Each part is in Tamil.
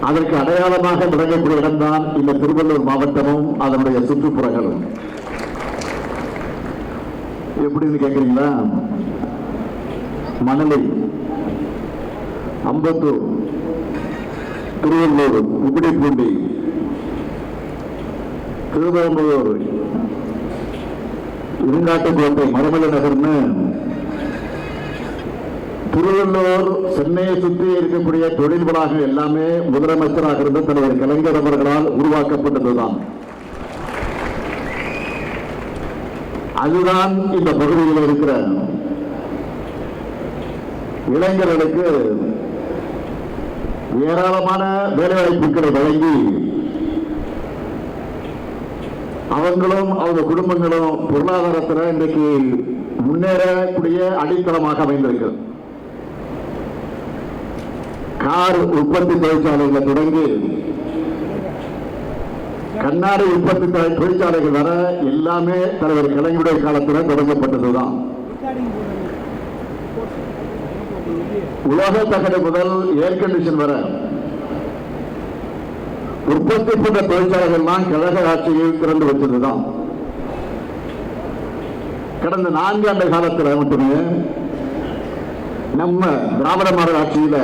அதற்கு அடையாளமாக விளங்கக்கூடிய இடம்தான் இந்த திருவள்ளூர் மாவட்டமும் அதனுடைய சுற்றுப்புறங்களும். எப்படின்னு கேட்குறீங்களா மணலி அம்பத்தூர் திருவள்ளூர் உப்பிடிப்பூண்டி திருவள்ளூர் இருங்காட்டுக்கோட்டை மரமலை நகர்னு திருவள்ளூர் சென்னையை சுற்றி இருக்கக்கூடிய தொழில் வளாகம் எல்லாமே முதலமைச்சராக இருந்த தலைவர் கலைஞர் அவர்களால் உருவாக்கப்பட்டதுதான். அதுதான் இந்த பகுதியில் இருக்கிற இளைஞர்களுக்கு ஏராளமான வேலைவாய்ப்புகளை வழங்கி அவங்களும் அவங்க குடும்பங்களும் பொருளாதாரத்தில் இன்றைக்கு முன்னேறக்கூடிய அடித்தளமாக அமைந்திருக்கிறது. கார் உற்பத்தி தொழிற்சாலைகளை தொடங்கி கண்ணாடி உற்பத்தி தொழிற்சாலைகள் வர எல்லாமே தலைவர் கலைஞருடைய காலத்தில் தொடங்கப்பட்டதுதான். உலக தகடு முதல் ஏர் கண்டிஷன் வர உற்பத்தி போன்ற தொழிற்சாலைகள்லாம் கழக ஆட்சியில் திறந்து வச்சதுதான். கடந்த நான்கு ஆண்டு காலத்தில் மட்டுமே நம்ம திராவிட மாடல் ஆட்சியில்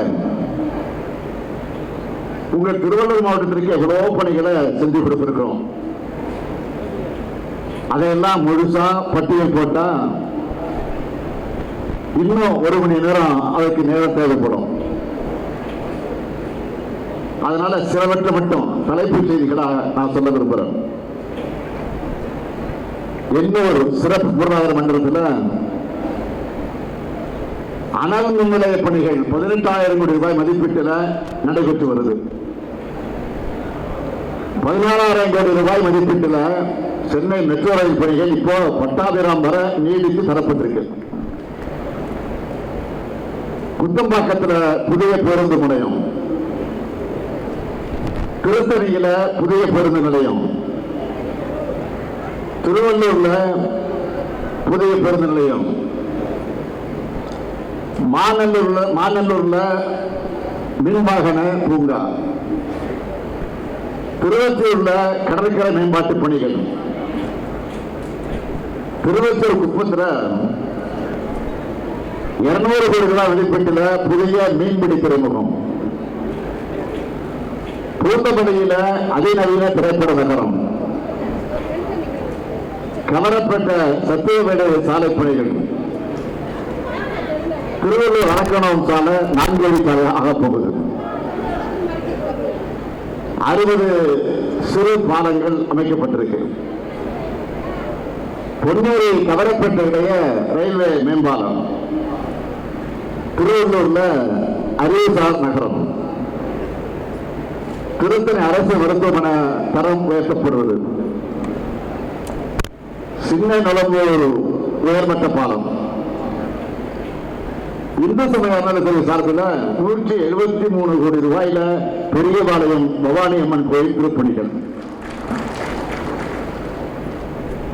உங்கள் திருவள்ளூர் மாவட்டத்திற்கு எவ்வளவோ பணிகளை செஞ்சு கொடுத்திருக்கிறோம். அதையெல்லாம் முழுசா பட்டியல் போட்டா இன்னும் ஒரு மணி நேரம் அதுக்கு நேரம் தேவைப்படும். அதனால சிலவற்றை மட்டும் தலைப்புச் செய்திகளாக நான் சொல்ல விரும்புகிறேன். இன்னொரு சிறப்பு பொருளாதார மண்டலத்தில் அனல் மின் நிலைய பணிகள் பதினெட்டாயிரம் கோடி ரூபாய் மதிப்பீட்டில் நடைபெற்று வருது. பதினாறாயிரம் கோடி ரூபாய் மதிப்பீட்டில் சென்னை மெட்ரோ ரயில் பணிகள் இப்போ பட்டாபிராம் வர நீடித்து தரப்பட்டிருக்கு. குத்தம்பாக்கத்தில் புதிய பேருந்து முனையம் திருத்தணியில புதிய பேருந்து நிலையம். திருவள்ளூர்ல புதிய பேருந்து நிலையம். மாநல்லூர்ல மாநல்லூர்ல மின்வாகன பூங்கா. திருவத்தூர்ல கடற்கரை மேம்பாட்டு பணிகள். திருவத்தூர் குப்பத்துல இருநூறு கோடி ரூபாய் மதிப்பீட்டில் புதிய மீன்பிடி துறைமுகம். பூந்தமல்லியில அதிநவீன திரைப்பட நகரம். கவரப்பட்ட சத்தியவேட சாலை பணிகள். திருவள்ளூர் அரக்கணம் சாலை நான்கு வழி சாலை ஆகப்போகுது. அறுபது சிறு பாலங்கள் அமைக்கப்பட்டிருக்கு. பொன்னேரி கவரப்பட்ட ரயில்வே மேம்பாலம். திருவள்ளூர்ல அறிவுசார் நகரம். திருத்தணி அரசு மருத்துவமனை தரம் உயர்த்தப்படுவது. சின்ன நலம்பூர் உயர்மட்ட பாலம் இந்து சமய அறநிலையத்துறை சார்பில் நூற்றி எழுபத்தி மூணு கோடி ரூபாயில பெரியபாளையம் பவானி அம்மன் கோயில் திருப்பணிகள்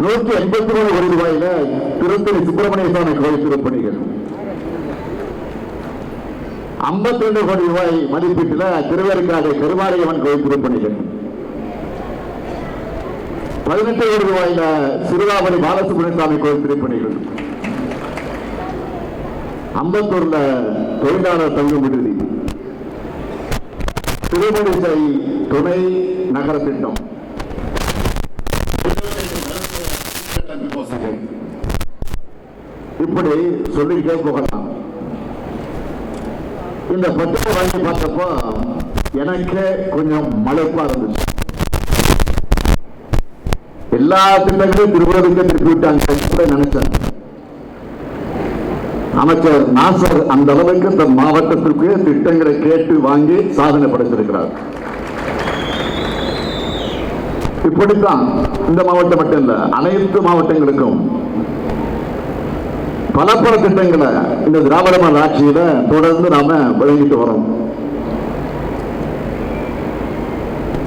நூற்றி எண்பத்தி மூணு கோடி ரூபாயில திருத்தணி சுப்பிரமணிய சுவாமி கோயில் திருப்பணிகள் ஐம்பத்தி ரெண்டு கோடி ரூபாய் மதிப்பீட்டில் திருவேற்காடு கருமாரியம்மன் கோயில் திருப்பணிகள் பதினெட்டு கோடி ரூபாயில சிறுவாபுரி பாலசுப்ரமணிய சுவாமி கோயில் திருப்பணிகள் அம்பத்தூர்ல தொழிலாளர் தங்கும் விடுதி. திருமணிசை துணை நகர திட்டம். இப்படி சொல்லிக்கிட்டே போகலாம் இந்த பத்திரிகை வாங்கி பார்த்தப்போ எனக்கு கொஞ்சம் மலைப்பா இருந்துச்சு. எல்லா திட்டங்களையும் திருவள்ளுவருக்கு திருப்பி விட்டாங்க நினைச்சேன். அமைச்சர் நாசர் அந்த அளவுக்கு இந்த மாவட்டத்திற்கு திட்டங்களை கேட்டு வாங்கி சாதனை படைத்திருக்கிறார் இப்படித்தான் இந்த மாவட்டம் மட்டும் இல்ல அனைத்து மாவட்டங்களுக்கும் பல பல திட்டங்களை இந்த திராவிட மாடல் ஆட்சியில தொடர்ந்து நாம வழங்கிட்டு வரோம்.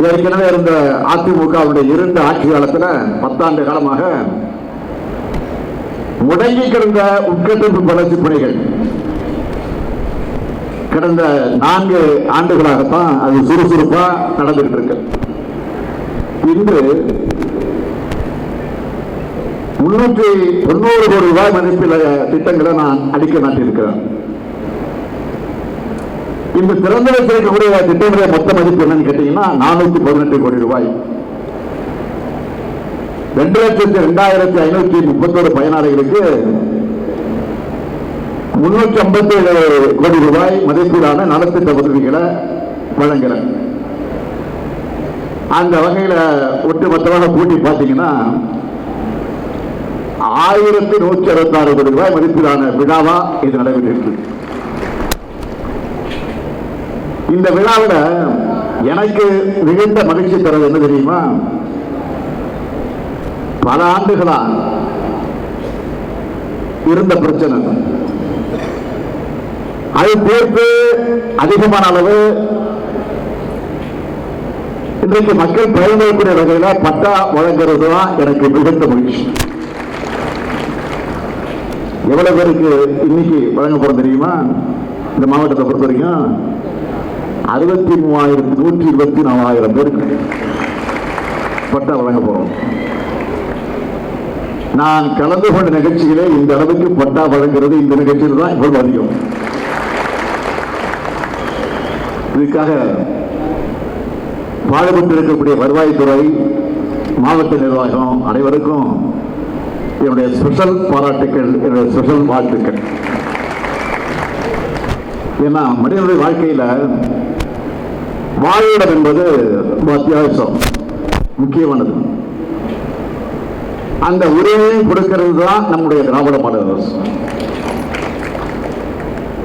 ஏற்கனவே இருந்த அதிமுகவுடைய இரண்டு ஆட்சி காலத்தில் பத்தாண்டு காலமாக முடங்கி கிடந்த உட்கட்டமைப்பு வளர்ச்சி பணிகள் கடந்த நான்கு ஆண்டுகளாகத்தான் அது சுறுசுறுப்பா நடந்துகிட்டு இருக்கு இன்று முன்னூற்றி தொண்ணூறு கோடி ரூபாய் மதிப்பில் திட்டங்களை நான் அடிக்க நாட்டியிருக்கிறேன் இந்த திறந்த வைத்திருக்கக்கூடிய திட்டங்களுடைய மொத்த மதிப்பு என்னன்னு கேட்டீங்கன்னா நானூத்தி பதினெட்டு கோடி ரூபாய். ரெண்டு லட்சத்தி ரெண்டாயிரத்தி ஐநூத்தி முப்பத்தோரு பயனாளிகளுக்கு முன்னூற்றி ஐம்பத்தி ஏழு கோடி ரூபாய் மதிப்பீடான நலத்திட்ட உதவிகளை வழங்கல. அந்த வகையில ஒட்டுமொத்தமாக கூட்டி பார்த்தீங்கன்னா ஆயிரத்தி நூற்றி அறுபத்தி ஆறு கோடி ரூபாய் மதிப்பீடான விழாவா இது நடைபெற்றிருக்கு. இந்த விழாவில் எனக்கு மிகுந்த மகிழ்ச்சி தரது என்ன தெரியுமா? பல ஆண்டுகளா இருந்த பிரச்சனை. அது தீர்ப்பு அதிகமான அளவு இன்றைக்கு மக்கள் பயன்படக்கூடிய வகையில பட்டா வழங்குறது தான் எனக்கு மிகுந்த மகிழ்ச்சி. எவ்வளவு பேருக்கு இன்னைக்கு வழங்க போறோம் தெரியுமா? இந்த மாவட்டத்தை பொறுத்த வரைக்கும் அறுபத்தி மூவாயிரத்தி நூற்றி இருபத்தி நாலாயிரம் பேருக்கு பட்டா வழங்க போறோம். நான் கலந்து கொண்ட நிகழ்ச்சிகளே இந்த அளவுக்கு பட்டா வழங்குறது இந்த நிகழ்ச்சியில் தான் இவ்வளவு அதிகம். இதுக்காக பாடுபட்டிருக்கக்கூடிய வருவாய்த்துறை மாவட்ட நிர்வாகம் அனைவருக்கும் என்னுடைய ஸ்பெஷல் பாராட்டுக்கள் என்னுடைய ஸ்பெஷல் வாழ்த்துக்கள். ஏன்னா மனிதனுடைய வாழ்க்கையில் வாழ்விடம் என்பது ரொம்ப அத்தியாவசியம் முக்கியமானது. அந்த உரிமையை கொடுக்கிறது தான் நம்முடைய திராவிட மாடல் அரசு.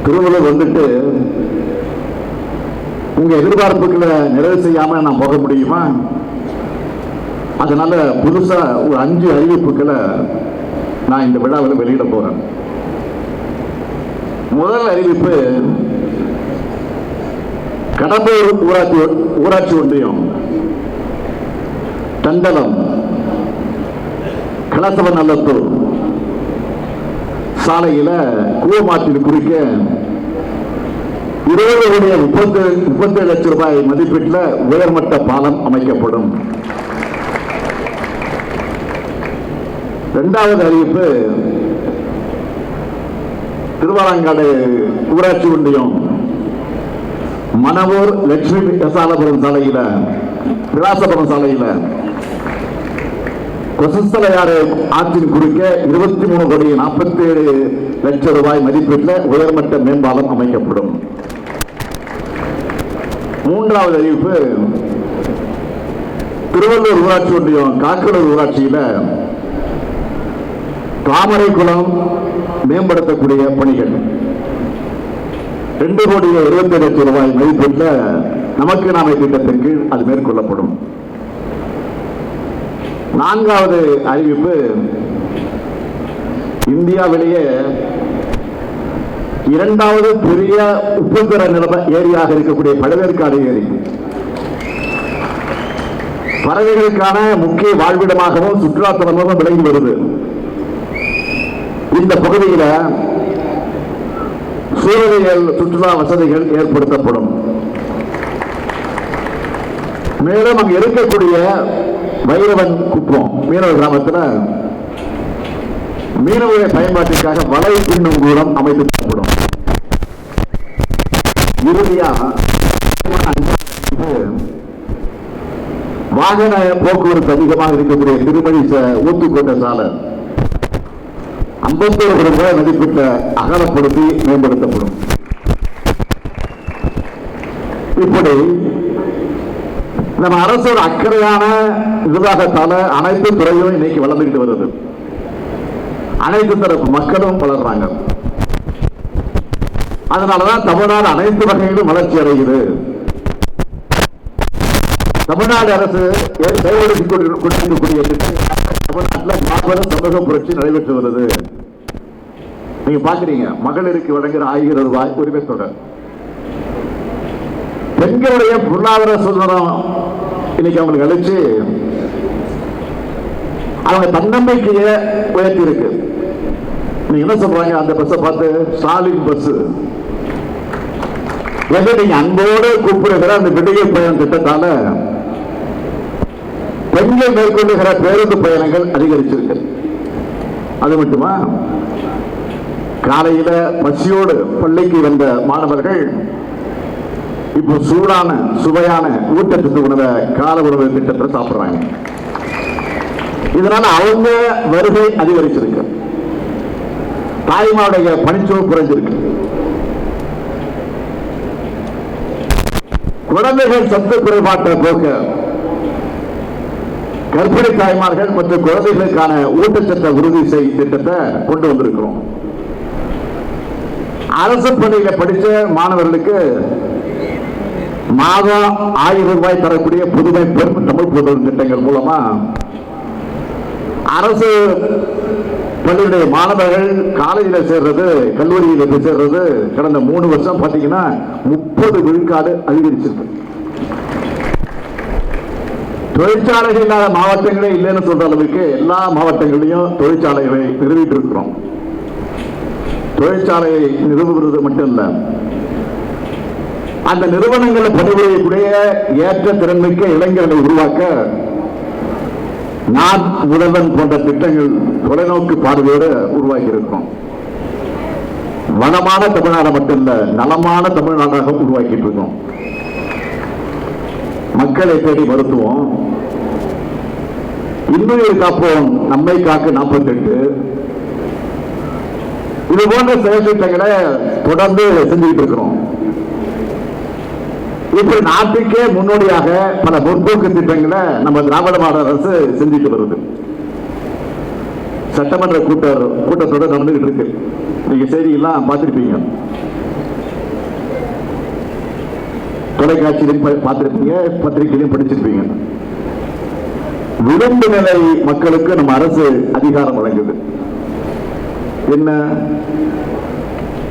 திருவள்ளுவர் வந்துட்டு உங்க எதிர்பார்ப்புகளை நிறைவு செய்யாம நான் போக முடியுமா? அதனால புதுசா ஒரு அஞ்சு அறிவிப்புகளை நான் இந்த விழாவில் வெளியிட போறேன். முதல் அறிவிப்பு கடம்பூர் ஊராட்சி ஊராட்சி ஒன்றியம் தண்டலம். கலசவ நல்லத்தூர் சாலையில கூவமாற்றின் குறிக்க இருபது கோடிய முப்பத்தி முப்பத்தி லட்சம் ரூபாய் மதிப்பீட்டில் உயர்மட்ட பாலம் அமைக்கப்படும். இரண்டாவது அறிவிப்பு திருவாலங்காடு ஊராட்சி ஒன்றியம் மணவூர் லட்சுமி கசாலபுரம் சாலையில விலாசபுரம் சாலையில கொசஸ்தலையாறு ஆற்றின் குறுக்கே இருபத்தி மூணு கோடி நாற்பத்தி ஏழு லட்சம் ரூபாய் மதிப்பீட்டில் உயர்மட்ட மேம்பாலம் அமைக்கப்படும். மூன்றாவது அறிவிப்பு திருவள்ளூர் ஊராட்சி ஒன்றியம் காக்கடூர் ஊராட்சியில தாமரை குளம் மேம்படுத்தக்கூடிய பணிகள். ரெண்டு கோடி இருபத்தி லட்சம் ரூபாய் மதிப்பீட்டில் நமக்கு நாமை திட்டத்தின் கீழ் அது மேற்கொள்ளப்படும். நான்காவது அறிவிப்பு இந்தியாவிலேயே இரண்டாவது பெரிய உப்புத்தர நிலம ஏரியாக இருக்கக்கூடிய பழவேற்காடு ஏரி. பறவைகளுக்கான முக்கிய வாழ்விடமாகவும் சுற்றுலாத்தலமாகவும் விளங்கி வருது. இந்த பகுதியில சூழலியல் சுற்றுலா வசதிகள் ஏற்படுத்தப்படும். மேலும் அங்கு இருக்கக்கூடிய வைரவன் குப்பம் மீனவ கிராமத்தில் மீனவர்களை பயன்பாட்டிற்காக வலை பின்னும் கூடம் அமைத்து தரப்படும். இறுதியா வாகன போக்குவரத்து அதிகமாக இருக்கக்கூடிய திருமணி ச- ஊத்துக்கோட்டை சாலை ஐம்பத்தோரு ரூபாய் அகலப்படுத்தி மேம்படுத்தப்படும். இப்படி நம்ம அரசோட அக்கறையான நிர்வாகத்தால அனைத்து துறையும் இன்னைக்கு வளர்ந்துகிட்டு வருது. அனைத்து தரப்பு மக்களும் வளர்றாங்க. அதனாலதான் தமிழ்நாடு அனைத்து வகையிலும் வளர்ச்சி அடைகிறது தமிழ்நாடு அரசு ஏ- கொண்டிருக்கக்கூடிய தமிழ்நாட்டில் மாபெரும் சமூக புரட்சி நடைபெற்று வருது. நீங்க பாக்குறீங்க மகளிருக்கு வழங்குற ஆயிரம் ரூபாய் உரிமை தொடர் பெண்களுடைய பொருளாதார சுதந்திரம் இன்னைக்கு அவங்களுக்கு அழைச்சு அவங்க தன்னம்பிக்கையை உயர்த்தி இருக்கு நீங்க என்ன சொல்றாங்க? அந்த பஸ்ஸை பார்த்து ஸ்டாலின் பஸ் நீங்க அன்போடு கூப்பிடுகிற அந்த விடுகை பயணம் திட்டத்தால பெண்கள் மேற்கொள்ளுகிற பேருந்து பயணங்கள் அதிகரிச்சிருக்கு. அது மட்டுமா? காலையில பசியோடு பள்ளிக்கு வந்த மாணவர்கள் இப்போ சூடான சுவையான ஊட்டச்சத்து உணவை கால உணவு திட்டத்தில் சாப்பிடுறாங்க. இதனால அவங்க வருகை அதிகரிச்சிருக்கு. தாய்மாருடைய பணிச்சுவை குறைஞ்சிருக்கு. குழந்தைகள் சத்து குறைபாட்டை போக்க கர்ப்பிணி தாய்மார்கள் மற்றும் குழந்தைகளுக்கான ஊட்டச்சத்தை உறுதி செய் திட்டத்தை கொண்டு வந்திருக்கிறோம். அரசு பள்ளியில படிச்ச மாணவர்களுக்கு மாதம் ஆயிரம் ரூபாய் தரக்கூடிய புதுமை பெரும் தமிழ் புதல் திட்டங்கள் மூலமா அரசு பள்ளியுடைய மாணவர்கள் காலேஜில் சேர்றது கல்லூரியில் போய் சேர்றது கடந்த மூணு வருஷம் பார்த்தீங்கன்னா முப்பது விழுக்காடு அதிகரிச்சிருக்கு. தொழிற்சாலைகள் இல்லாத மாவட்டங்களே இல்லைன்னு சொல்ற அளவுக்கு எல்லா மாவட்டங்களிலும் தொழிற்சாலைகளை நிறுவிட்டு இருக்கிறோம். தொழிற்சாலையை நிறுவுகிறது மட்டும் இல்ல அந்த நிறுவனங்களில் பணிபுரியக்கூடிய ஏற்ற திறன்மிக்க இளைஞர்களை உருவாக்க நான் முதல்வன் போன்ற திட்டங்கள் தொலைநோக்கு பார்வையோடு உருவாக்கி இருக்கோம் வனமான தமிழ்நாடு மட்டும் இல்ல நலமான தமிழ்நாடாக உருவாக்கிட்டு இருக்கோம் மக்களை தேடி மருத்துவம். இன்னுயிர் காப்போம் நம்மை காக்க நாற்பத்தெட்டு. இது போன்ற செயல் திட்டங்களை தொடர்ந்து செஞ்சுக்கிட்டு இருக்கிறோம். இப்படி நாட்டுக்கே முன்னோடியாக பல முற்போக்கு திட்டங்களை நம்ம திராவிட மாடல் அரசு செஞ்சுட்டு வருது. சட்டமன்ற கூட்ட கூட்டத்தோட நடந்துகிட்டு இருக்கு. நீங்க செய்தியெல்லாம் பார்த்திருப்பீங்க. தொலைக்காட்சியிலும் பார்த்துருப்பீங்க பார்த்திருப்பீங்க பத்திரிகையிலும் படிச்சிருப்பீங்க. விளிம்பு நிலை மக்களுக்கு நம்ம அரசு அதிகாரம் வழங்குது. என்ன?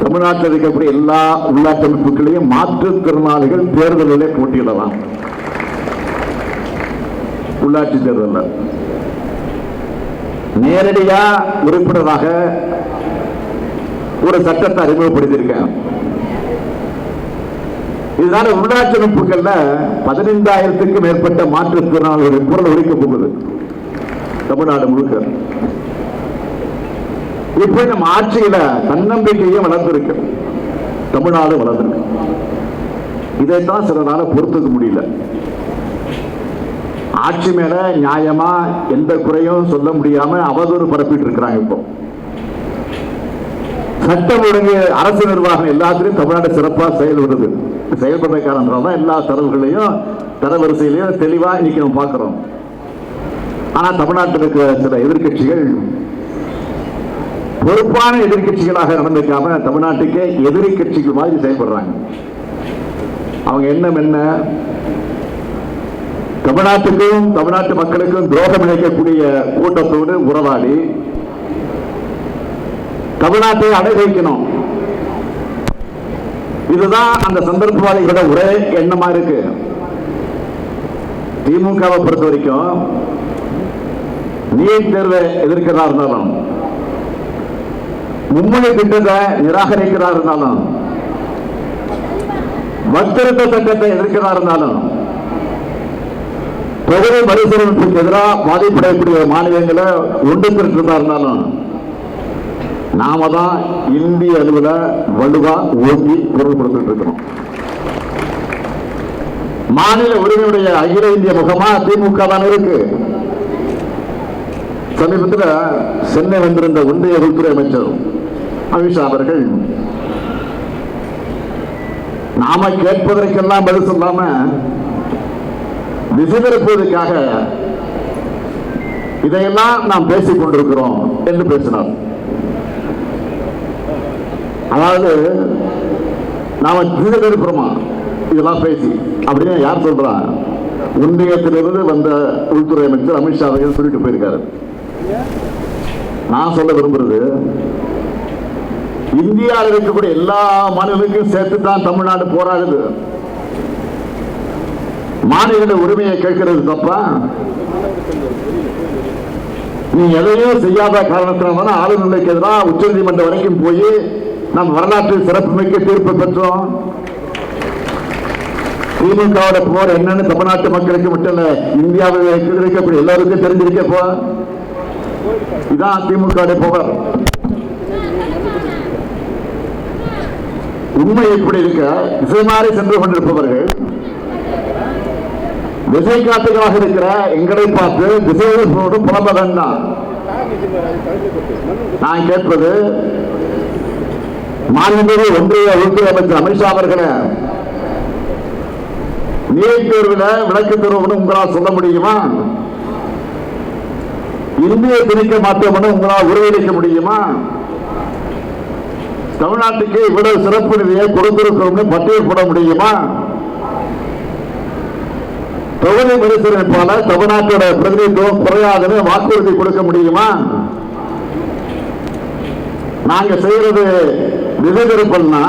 தமிழ்நாட்டில் இருக்கக்கூடிய எல்லா உள்ளாட்சி அமைப்புகளையும் மாற்றுத்திறனாளிகள் தேர்தலிலே போட்டியிடலாம். உள்ளாட்சி தேர்தலில். நேரடியா உறுப்பினராக ஒரு சட்டத்தை அறிமுகப்படுத்தியிருக்கேன். இதனால உள்ளாட்சி அமைப்புகள்ல பதினைந்தாயிரத்துக்கும் மேற்பட்ட மாற்றுத்திறனாளிகளுடைய குரல் ஒழிக்க போகுது. தமிழ்நாடு முழுக்க. இப்போ நம்ம ஆட்சியில தன்னம்பிக்கையும் வளர்ந்துருக்கு. தமிழ்நாடு வளர்ந்துருக்கு. இதைத்தான் சிலரால பொறுத்துக்க முடியல. ஆட்சி மேல நியாயமா எந்த குறையும் சொல்ல முடியாம அவதூறு பரப்பிட்டு இருக்கிறாங்க இப்போ. சட்டம் ஒழுங்கு அரசு நிர்வாகம் எல்லாத்திலையும் தமிழ்நாடு சிறப்பாக செயல்படுது. செயல்படுற காரணம் தான் எல்லா தரவுகளையும் தரவரிசையிலையும் தெளிவா இன்னைக்கு நம்ம பார்க்குறோம். ஆனா தமிழ்நாட்டில் இருக்கிற சில எதிர்க்கட்சிகள் பொறுப்பான எதிர்க்கட்சிகளாக நடந்துக்காம தமிழ்நாட்டுக்கு எதிரி கட்சிகள் மாதிரி செயல்படுறாங்க. அவங்க எண்ணம் என்ன? தமிழ்நாட்டுக்கும் தமிழ்நாட்டு மக்களுக்கும் துரோகம் இழைக்கக்கூடிய கூட்டத்தோடு உறவாடி தமிழ்நாட்டை அடை வைக்கணும் இதுதான் அந்த சந்தர்ப்பவாதிகளோட ஒரே எண்ணமா இருக்கு. திமுகவை பொறுத்த வரைக்கும் நீட் தேர்வை எதிர்க்கிறதா இருந்தாலும் மும்மொழி திட்டத்தை நிராகரிக்கிறார் இருந்தாலும் வத்திருத்த சட்டத்தை எதிர்க்கிறார் இருந்தாலும் தொகுதி மறுசீரமைப்புக்கு எதிராக பாதிப்படையக்கூடிய மாநிலங்களை ஒன்று இருந்தாலும் நாம தான் இந்திய அளவில் வலுவா ஓங்கி குரல் கொடுத்துட்டு இருக்கிறோம். மாநில உரிமையுடைய அகில இந்திய முகமா திமுக தான் இருக்கு. சமீபத்தில் சென்னை வந்திருந்த ஒன்றிய உள்துறை அமைச்சர் அமித்ஷா அவர்கள் நாம கேட்பதற்கெல்லாம் பதில் சொல்லாம திசை இதையெல்லாம் நாம் பேசிக் கொண்டிருக்கிறோம் என்று பேசினார். அதாவது நாம திசை திருப்புறோமா இதெல்லாம் பேசி அப்படின்னு யார் சொல்றா? ஒன்றியத்திலிருந்து வந்த உள்துறை அமைச்சர் அமித்ஷா அவர்கள் சொல்லிட்டு போயிருக்காரு. நான் சொல்ல விரும்புறது இந்தியாவில் இருக்கக்கூடிய எல்லா மாநிலங்களுக்கும் சேர்த்து தான் தமிழ்நாடு போராடுது. மாநில உரிமையை கேட்கறது தப்பா? நீ எதையும் செய்யாத காரணத்தினால ஆளுநருக்கு எதிராக உச்சநீதிமன்றம் வரைக்கும் போய் நம் வரலாற்று சிறப்புமிக்க தீர்ப்பு பெற்றோம். திமுகவோட போர் என்னன்னு தமிழ்நாட்டு மக்களுக்கு மட்டும் இல்ல இந்தியாவில் இருக்கக்கூடிய எல்லாருக்கும் தெரிஞ்சிருக்கப்போ. இதான் திமுக புகழ். உண்மை எப்படி இருக்க? திசை மாறி சென்று கொண்டிருப்பவர்கள் திசை காட்டுகளாக இருக்கிற எங்களை பார்த்து திசையில் போடும் புலம்ப வேண்டாம் நான் கேட்பது மாண்புமிகு ஒன்றிய உள்துறை அமைச்சர் அமித்ஷா அவர்களே நீட் தேர்வில் விளக்கு தருவோம்னு உங்களால் சொல்ல முடியுமா? இந்திய திணிக்க மாற்றோம்னு உங்களால் உறுதியளிக்க முடியுமா? தமிழ்நாட்டுக்கு இவ்வளவு சிறப்பு நிதியை கொடுத்திருக்கிறோம்னு பட்டியல் போட முடியுமா? தொகுதி பரிசீலனைப்பாளர் தமிழ்நாட்டோட பிரதிநிதித்துவம் குறையாதுன்னு வாக்குறுதி கொடுக்க முடியுமா? நாங்க செய்யறது திசை திருப்பல்னா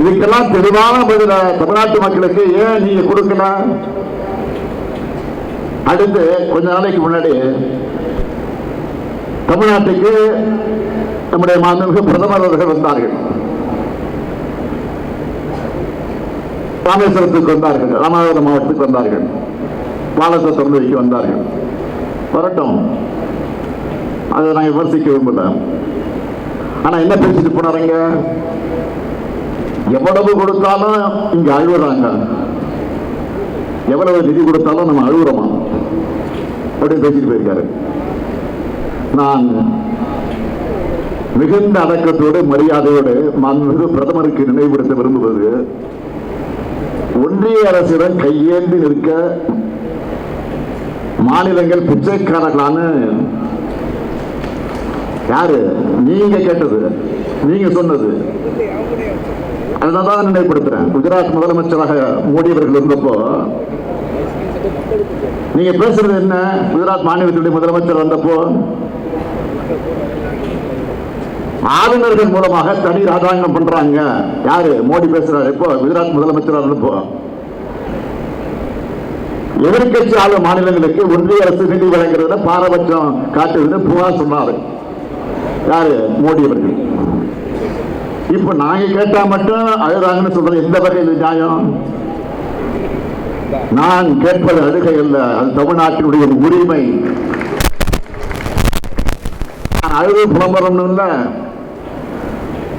இதுக்கெல்லாம் தெளிவான பதில தமிழ்நாட்டு மக்களுக்கு ஏன் நீங்க கொடுக்கல? அடுத்து கொஞ்ச நாளைக்கு முன்னாடி தமிழ்நாட்டுக்கு நம்முடைய மாண்புமிகு பிரதமர் அவர்கள் வந்தார்கள். ராமேஸ்வரத்துக்கு வந்தார்கள். ராமநாதபுரம் மாவட்டத்துக்கு வந்தார்கள். பாலத்தை திறந்து வந்தார்கள். வரட்டும். அதை நான் விமர்சிக்க விரும்பல. ஆனா என்ன பேசிட்டு போனாருங்க? எவ்வளவு கொடுத்தாலும் இங்க அழுகுறாங்க எவ்வளவு நிதி கொடுத்தாலும் நம்ம அழுகுறோமா அப்படின்னு பேசிட்டு போயிருக்காரு. நான் மிகுந்த அடக்கத்தோடு மரியாதையோடு மாண்புமிகு பிரதமருக்கு நினைவுபடுத்த விரும்புவது ஒன்றிய அரசிடம் கையேந்தி நிற்க மாநிலங்கள் பிச்சைக்காரர்களான யாரு? நீங்க கேட்டது நீங்க சொன்னது. அதனால நினைவுபடுத்துறேன். குஜராத் முதலமைச்சராக மோடி அவர்கள் இருந்தப்போ நீங்க பேசுறது என்ன? குஜராத் மாநிலத்துடைய முதலமைச்சர் வந்தப்போ ஆளுநர்கள் மூலமாக தனி ராஜாங்கம் பண்றாங்க. யாரு? மோடி பேசுறாரு. இப்போ குஜராத் முதலமைச்சர் இருந்தப்போ. எதிர்கட்சி ஆளும் மாநிலங்களுக்கு ஒன்றிய அரசு நிதி வழங்குறத பாரபட்சம் காட்டுவது புகார் சொன்னாரு. யாரு? மோடி அவர்கள். இப்ப நாங்க கேட்டா மட்டும் அழுறாங்கன்னு சொல்றது எந்த வகையில் நியாயம்? நான் கேட்பது அழுகை அல்ல அது தமிழ்நாட்டினுடைய ஒரு உரிமை. நான் அழுது புலம்பரணும் இல்ல.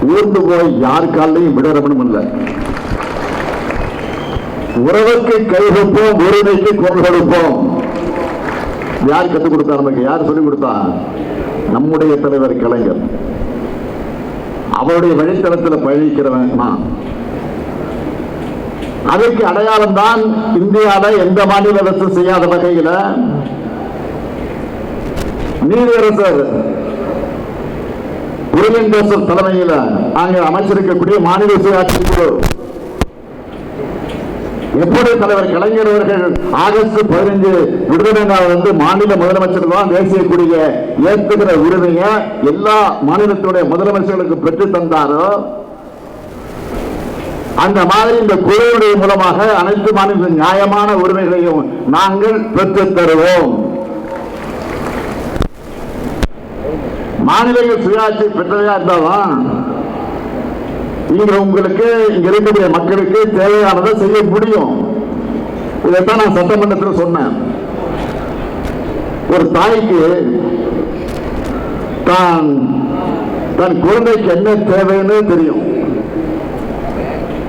ஊர்ந்து போய் யார் காலையும் விடறவனும் இல்ல. உறவுக்கு கை கொடுப்போம் உரிமைக்கு குரல் கொடுப்போம். யார் கற்றுக் கொடுத்தா நமக்கு? யார் சொல்லிக் கொடுத்தா? நம்முடைய தலைவர் கலைஞர். அவருடைய வழித்தளத்தில் பயணிக்கிறவன் நான். அதற்கு அடையாளம் தான் இந்தியாவில் எந்த மாநில அரசு செய்யாத வகையில் நீதியரசர் புரளேந்தேஸ்வர் தலைமையில் நாங்கள் அமைச்சிருக்கக்கூடிய மாநில சுயாட்சி குழு. எப்படி தலைவர் கலைஞர் அவர்கள் ஆகஸ்ட் பதினைஞ்சு விடுதலை நாள் வந்து மாநில முதலமைச்சர் தான் தேசிய கொடியை ஏற்றுகிற உரிமையை எல்லா மாநிலத்தினுடைய முதலமைச்சர்களுக்கு பெற்று தந்தாரோ அந்த மாதிரி இந்த குழுவுடைய மூலமாக அனைத்து மாநில நியாயமான உரிமைகளையும் நாங்கள் பெற்றுத் தருவோம் மாநிலங்கள் சுயாட்சி பெற்றதா இருந்தாலும் இங்க உங்களுக்கு இங்க இருக்கக்கூடிய மக்களுக்கு தேவையானதை செய்ய முடியும். இதைத்தான் நான் சட்டமன்றத்தில் சொன்னேன். ஒரு தாய்க்கு தான் தன் குழந்தைக்கு என்ன தேவைன்னு தெரியும்.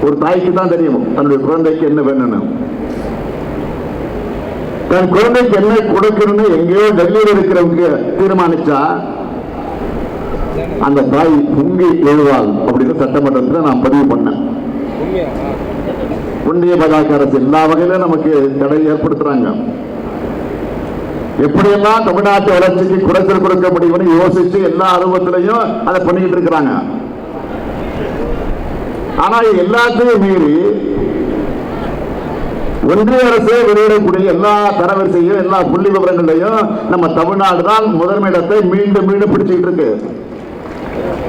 ஒரு தாய்க்கு தான் தெரியும். தன்னுடைய குழந்தைக்கு என்ன வேணும்னு. தன் குழந்தைக்கு என்ன கொடுக்கணும்னு எங்கேயோ டெல்லியில் இருக்கிறவங்க தீர்மானிச்சா அந்த தாய் பொங்கி எழுவாள் அப்படின்னு சட்டமன்றத்தில் நான் பதிவு பண்ணேன். புண்ணிய பாஜக அரசு எல்லா வகையிலும் நமக்கு தடை ஏற்படுத்துறாங்க. எப்படியெல்லாம் தமிழ்நாட்டு வளர்ச்சிக்கு குறைச்சல் கொடுக்க முடியும்னு யோசிச்சு எல்லா அனுபவத்திலையும் அதை பண்ணிக்கிட்டு இருக்கிறாங்க. ஆனா எல்லாத்தையும் மீறி ஒன்றிய அரசே வெளியிடக்கூடிய எல்லா தரவரிசையும் எல்லா புள்ளி விவரங்களையும் நம்ம தமிழ்நாடு தான் முதன்மை இடத்தை மீண்டும் மீண்டும் பிடிச்சிட்டு இருக்கு.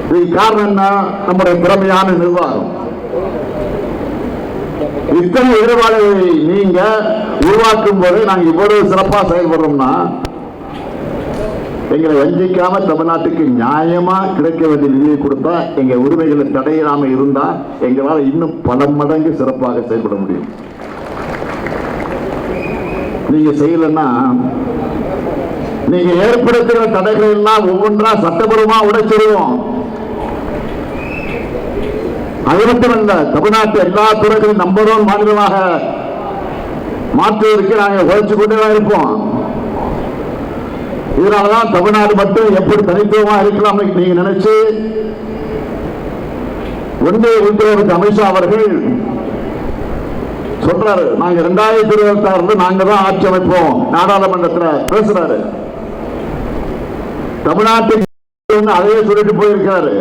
இதுக்கு காரணம் என்ன? நம்முடைய திறமையான நிர்வாகம். இத்தனை எதிர்வாளர்களை நீங்க உருவாக்கும் போது நாங்க இவ்வளவு சிறப்பா செயல்படுறோம்னா எங்களை வஞ்சிக்காம தமிழ்நாட்டுக்கு நியாயமா கிடைக்க வேண்டிய நிதியை கொடுத்தா எங்க உரிமைகளை தடையிடாம இருந்தா எங்களால் இன்னும் பல மடங்கு சிறப்பாக செயல்பட முடியும். நீங்க செய்யலன்னா நீங்க ஏற்படுத்துகிற தடைகள் எல்லாம் ஒவ்வொன்றா சட்டபூர்வமா உடைச்சிருவோம். அது மட்டுமல்ல தமிழ்நாட்டு எல்லா துறைகளும் நம்பர் ஒன் மாநிலமாக மாற்றுவதற்கு நாங்கள் உழைச்சு கொண்டே தான் இருப்போம். இதனாலதான் தமிழ்நாடு மட்டும் எப்படி தனித்துவமா இருக்கலாம் நீங்க நினைச்சு ஒன்றிய உள்துறை அமித்ஷா அவர்கள் சொல்றாரு நாங்க ரெண்டாயிரத்தி இருபத்தி ஆறுல நாங்க தான் ஆட்சி அமைப்போம். நாடாளுமன்றத்தில் பேசுறாரு. தமிழ்நாட்டில் அதையே சொல்லிட்டு போயிருக்காரு.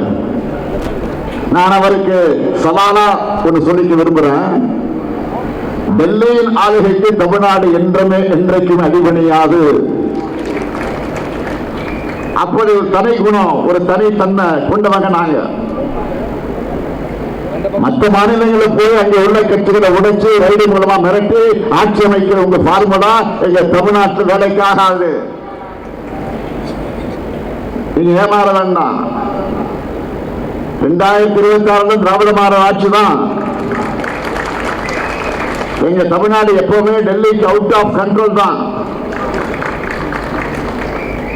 நான் அவருக்கு சவாலா ஒன்று சொல்லிக்க விரும்புறேன். டெல்லியின் ஆளுகைக்கு தமிழ்நாடு என்றமே என்றைக்கும் அடிபணியாது. அப்படி ஒரு தனி குணம் ஒரு தனி தன்மை கொண்டவங்க நாங்க. மற்ற மாநிலங்களில் போய் அங்கே உள்ள கட்சிகளை உடைச்சு ரைடு மூலமா மிரட்டி ஆட்சி அமைக்கிற உங்க பார்முலா எங்க வேலைக்கு வேலைக்காகாது. நீங்க ஏமாற வேண்டாம். ரெண்டாயிரத்தி இருபத்தி ஆறுல திராவிட மாடல் ஆட்சி தான். எங்க தமிழ்நாடு எப்பவுமே டெல்லிக்கு அவுட் ஆஃப் கண்ட்ரோல் தான்.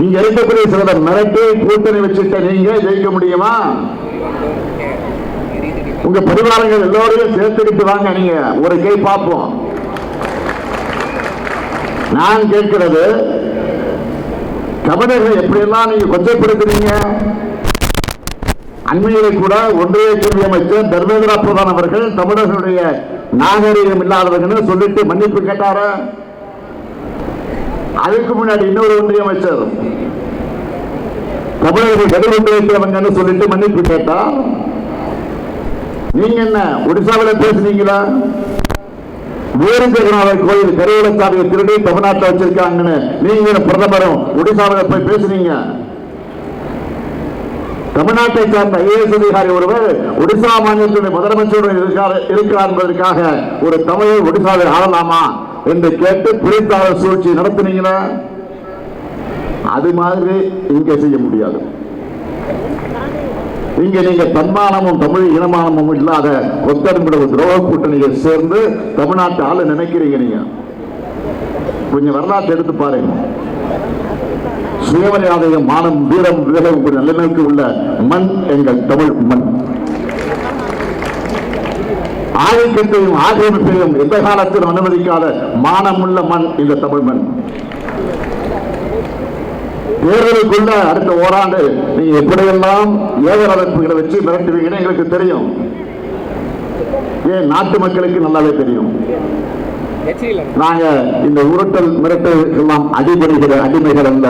இங்க இருக்கக்கூடிய சிலர் மிரட்டி கூட்டணி வச்சுட்ட நீங்க ஜெயிக்க முடியுமா? உங்க பரிவாரங்கள் எல்லோரையும் சேர்த்துக்கிட்டு வாங்க நீங்க ஒரு கை பார்ப்போம். நான் கேட்கிறது தமிழர்கள் எப்படியெல்லாம் நீங்க கொச்சைப்படுத்துறீங்க? அண்மையிலே கூட ஒன்றிய கல்வி அமைச்சர் தர்மேந்திரா பிரதான் அவர்கள் தமிழர்களுடைய நாகரீகம் இல்லாதவர்கள் சொல்லிட்டு மன்னிப்பு கேட்டாரா? அதுக்கு முன்னாடி இன்னொரு ஒன்றிய அமைச்சர் தமிழர்கள் கடுவென்று வைக்கிறவங்கன்னு சொல்லிட்டு மன்னிப்பு கேட்டா? நீங்க என்ன ஒடிசாவில் பேசுனீங்களா? வீர ஜெகநாதர் கோயில் கருவூலச்சாமியை திருடி தமிழ்நாட்டில் வச்சிருக்காங்கன்னு நீங்க பிரதமரும் ஒடிசாவில் போய் பேசுனீங்க? தமிழ்நாட்டை சார்ந்த ஐஏஎஸ் அதிகாரி ஒருவர் ஒடிசா மாநிலத்துடைய முதலமைச்சருடன் இருக்கார் இருக்கிறார் என்பதற்காக ஒரு தமிழை ஒடிசாவில் ஆளலாமா என்று கேட்டு பிரித்தாளர் சூழ்ச்சி நடத்தினீங்களா? அது மாதிரி இங்க செய்ய முடியாது. இங்க நீங்க தன்மானமும் தமிழ் இனமானமும் இல்லாத ஒத்தருமிட துரோக கூட்டணியை சேர்ந்து தமிழ்நாட்டு ஆளு நினைக்கிறீங்க நீங்க? கொஞ்சம் வரலாற்றை எடுத்து பாருங்க. சுயமரியாதையும் மானம் வீரம் விவேகம் நிலைமைக்கு உள்ள மண் எங்கள் தமிழ் மண். ஆதிக்கத்தையும் ஆக்கிரமிப்பையும் எந்த காலத்திலும் அனுமதிக்காத மானமுள்ள மண் இந்த தமிழ் மண். தேர்தலுக்குள்ள அடுத்த ஓராண்டு நீங்க எப்படியெல்லாம் ஏதர் அமைப்புகளை வச்சு மிரட்டுவீங்கன்னு எங்களுக்கு தெரியும். ஏன் நாட்டு மக்களுக்கு நல்லாவே தெரியும். நாங்க இந்த உருட்டல் மிரட்டல் எல்லாம் அடிபடுகிற அடிமைகள் அல்ல.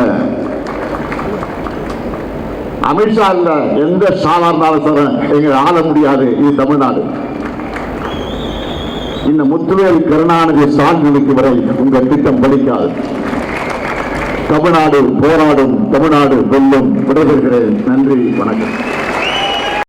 அமித்ஷா இல்ல எந்த சாதாரண சார் எங்க ஆள முடியாது இது தமிழ்நாடு. இந்த முத்துவேல் கருணாநிதி சான்றிதழுக்கு வரை உங்க திட்டம் பலிக்காது தமிழ்நாடு போராடும் தமிழ்நாடு வெல்லும் விடைபெறுகிறேன் நன்றி வணக்கம்.